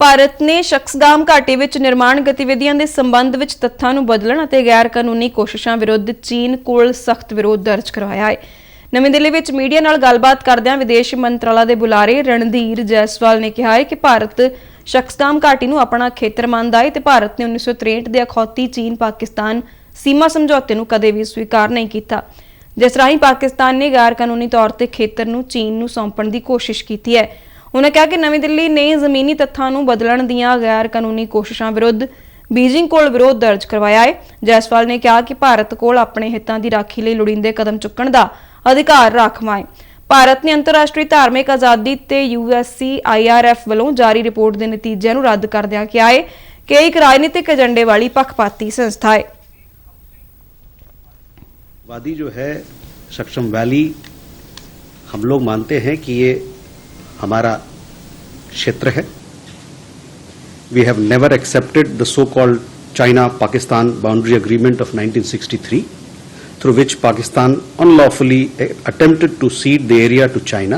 ਭਾਰਤ ਨੇ ਸ਼ਖਸਗਾਮ ਘਾਟੀ ਵਿੱਚ ਨਿਰਮਾਣ ਗਤੀਵਿਧੀਆਂ ਦੇ ਸੰਬੰਧ ਵਿੱਚ ਤੱਥਾਂ ਨੂੰ ਬਦਲਣ ਅਤੇ ਗੈਰ ਕਾਨੂੰਨੀ ਕੋਸ਼ਿਸ਼ਾਂ ਵਿਰੁੱਧ ਚੀਨ ਕੋਲ ਸਖਤ ਵਿਰੋਧ ਦਰਜ ਕਰਵਾਇਆ ਹੈ। ਨਵੀਂ ਦਿੱਲੀ ਵਿੱਚ ਮੀਡੀਆ ਨਾਲ ਗੱਲਬਾਤ ਕਰਦਿਆਂ ਵਿਦੇਸ਼ ਮੰਤਰਾਲਾ ਦੇ ਬੁਲਾਰੇ ਰਣਧੀਰ ਜੈਸਵਾਲ ਨੇ ਕਿਹਾ ਹੈ ਕਿ ਭਾਰਤ ਸ਼ਖਸਗਾਮ ਘਾਟੀ ਨੂੰ ਆਪਣਾ ਖੇਤਰ ਮੰਨਦਾ ਹੈ ਤੇ ਭਾਰਤ ਨੇ 1963 ਦੇ ਅਖੌਤੀ ਚੀਨ ਪਾਕਿਸਤਾਨ ਸੀਮਾ ਸਮਝੌਤੇ ਨੂੰ ਕਦੇ ਵੀ ਸਵੀਕਾਰ ਨਹੀਂ ਕੀਤਾ। ਜਿਸ ਰਾਹੀਂ ਪਾਕਿਸਤਾਨ ਨੇ ਗੈਰ ਕਾਨੂੰਨੀ ਤੌਰ ਤੇ ਖੇਤਰ ਨੂੰ ਚੀਨ ਨੂੰ ਸੌਂਪਣ ਦੀ ਕੋਸ਼ਿਸ਼ ਕੀਤੀ ਹੈ। ਉਹਨਾਂ ਕਿਹਾ ਕਿ ਨਵੀਂ ਦਿੱਲੀ ਨੇ ਜ਼ਮੀਨੀ ਤੱਥਾਂ ਨੂੰ ਬਦਲਣ ਦੀਆਂ ਗੈਰ ਕਾਨੂੰਨੀ ਕੋਸ਼ਿਸ਼ਾਂ ਵਿਰੁੱਧ ਬੀਜਿੰਗ ਕੋਲ ਵਿਰੋਧ ਦਰਜ ਕਰਵਾਇਆ ਹੈ ਜੈਸਵਾਲ ਨੇ ਕਿਹਾ ਕਿ ਭਾਰਤ ਕੋਲ ਆਪਣੇ ਹਿੱਤਾਂ ਦੀ ਰਾਖੀ ਲਈ ਲੋੜੀਂਦੇ ਕਦਮ ਚੁੱਕਣ ਦਾ ਅਧਿਕਾਰ ਰਾਖਵਾਂ ਹੈ ਭਾਰਤ ਨੇ ਅੰਤਰਰਾਸ਼ਟਰੀ ਧਾਰਮਿਕ ਆਜ਼ਾਦੀ ਤੇ ਯੂਐਸਸੀ ਆਈਆਰਐਫ ਵੱਲੋਂ ਜਾਰੀ ਰਿਪੋਰਟ ਦੇ ਨਤੀਜਿਆਂ ਨੂੰ ਰੱਦ ਕਰਦਿਆਂ ਕਿਹਾ ਹੈ ਕਿ ਇਹ ਇੱਕ ਰਾਜਨੀਤਿਕ ਏਜੰਡੇ ਵਾਲੀ ਪੱਖਪਾਤੀ ਸੰਸਥਾ ਹੈ वादी जो है सक्षम वैली हम लोग मानते हैं कि ये हमारा क्षेत्र है we have never accepted the so called China Pakistan boundary agreement of 1963 through which Pakistan unlawfully attempted to cede the area to China